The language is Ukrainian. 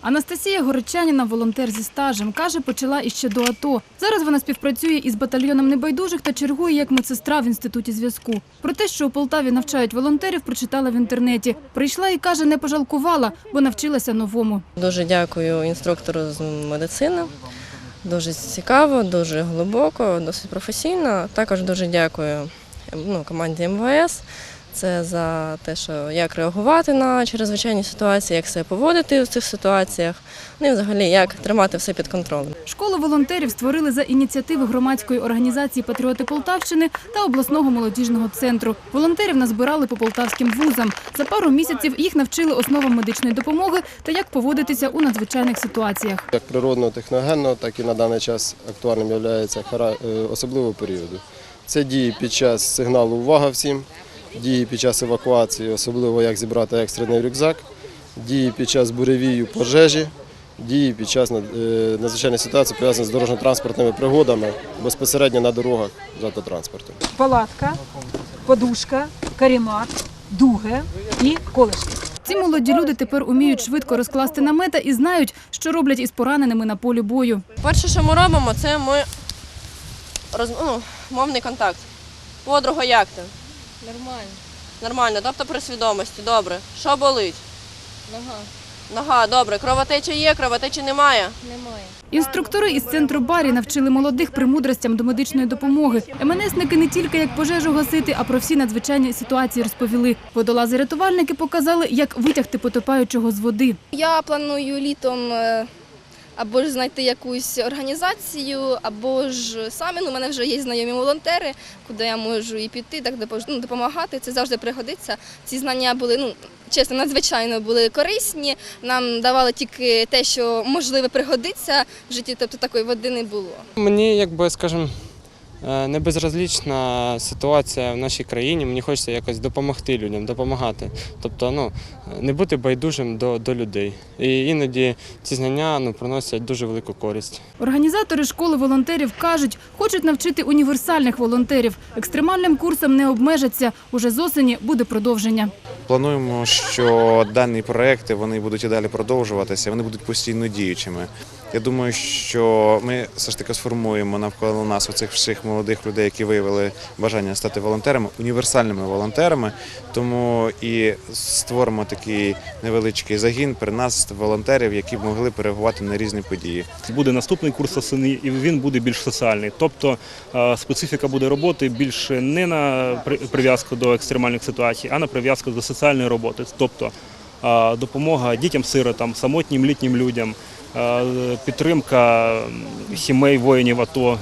Анастасія Горичаніна, волонтер зі стажем, каже, почала іще до АТО. Зараз вона співпрацює із батальйоном небайдужих та чергує як медсестра в інституті зв'язку. Про те, що у Полтаві навчають волонтерів, прочитала в інтернеті. Прийшла і каже, не пожалкувала, бо навчилася новому. Дуже дякую інструктору з медицини. Дуже цікаво, дуже глибоко, досить професійно. Також дуже дякую ну, команді МВС. Це за те, що як реагувати на чрезвичайні ситуації, як себе поводити в цих ситуаціях, ну і взагалі як тримати все під контролем. Школу волонтерів створили за ініціативи громадської організації Патріоти Полтавщини та обласного молодіжного центру. Волонтерів назбирали по полтавським вузам. За пару місяців їх навчили основам медичної допомоги та як поводитися у надзвичайних ситуаціях. Як природного, техногенного, так і на даний час актуальним є особливого періоду. Це дії під час сигналу Увага всім, дії під час евакуації, особливо як зібрати екстрений рюкзак, дії під час буревію пожежі, дії під час е, надзвичайної ситуації пов'язані з дорожньо-транспортними пригодами безпосередньо на дорогах з автотранспорту. палатка, подушка, каремат, дуги і колишки. Ці молоді люди тепер уміють швидко розкласти намета і знають, що роблять із пораненими на полі бою. Перше, що ми робимо, це ми роз... ну, мовний контакт. Подруга, як ти? Нормально. Нормально, тобто при свідомості, добре. Що болить? Нога Нога, добре. Кровотеча є, кровотечі немає. немає. Інструктори із центру барі навчили молодих премудростям до медичної допомоги. МНСники не тільки як пожежу гасити, а про всі надзвичайні ситуації розповіли. Водолази-рятувальники показали, як витягти потопаючого з води. Я планую літом е, або ж знайти якусь організацію, або ж самі. Ну, у мене вже є знайомі волонтери, куди я можу і піти, так ну, допомагати. Це завжди пригодиться. Ці знання були, ну чесно, надзвичайно були корисні. Нам давали тільки те, що можливо пригодиться в житті, тобто такої води не було. Мені, якби, скажімо, е, не безразлічна ситуація в нашій країні. Мені хочеться якось допомогти людям, допомагати. Тобто, ну, не бути байдужим до, до людей. І іноді ці знання ну, приносять дуже велику користь. Організатори школи волонтерів кажуть, хочуть навчити універсальних волонтерів. Екстремальним курсом не обмежаться. Уже з осені буде продовження. Плануємо, що дані проекти вони будуть і далі продовжуватися, вони будуть постійно діючими. Я думаю, що ми все ж таки сформуємо навколо нас оцих всіх молодих людей, які виявили бажання стати волонтерами, універсальними волонтерами. Тому і створимо такий невеличкий загін при нас волонтерів, які б могли переагувати на різні події. Буде наступний курс осени, і він буде більш соціальний. Тобто е, специфіка буде роботи більше не на прив'язку до екстремальних ситуацій, а на прив'язку до соціальної роботи. Тобто е, допомога дітям-сиротам, самотнім літнім людям, е, підтримка сімей воїнів АТО.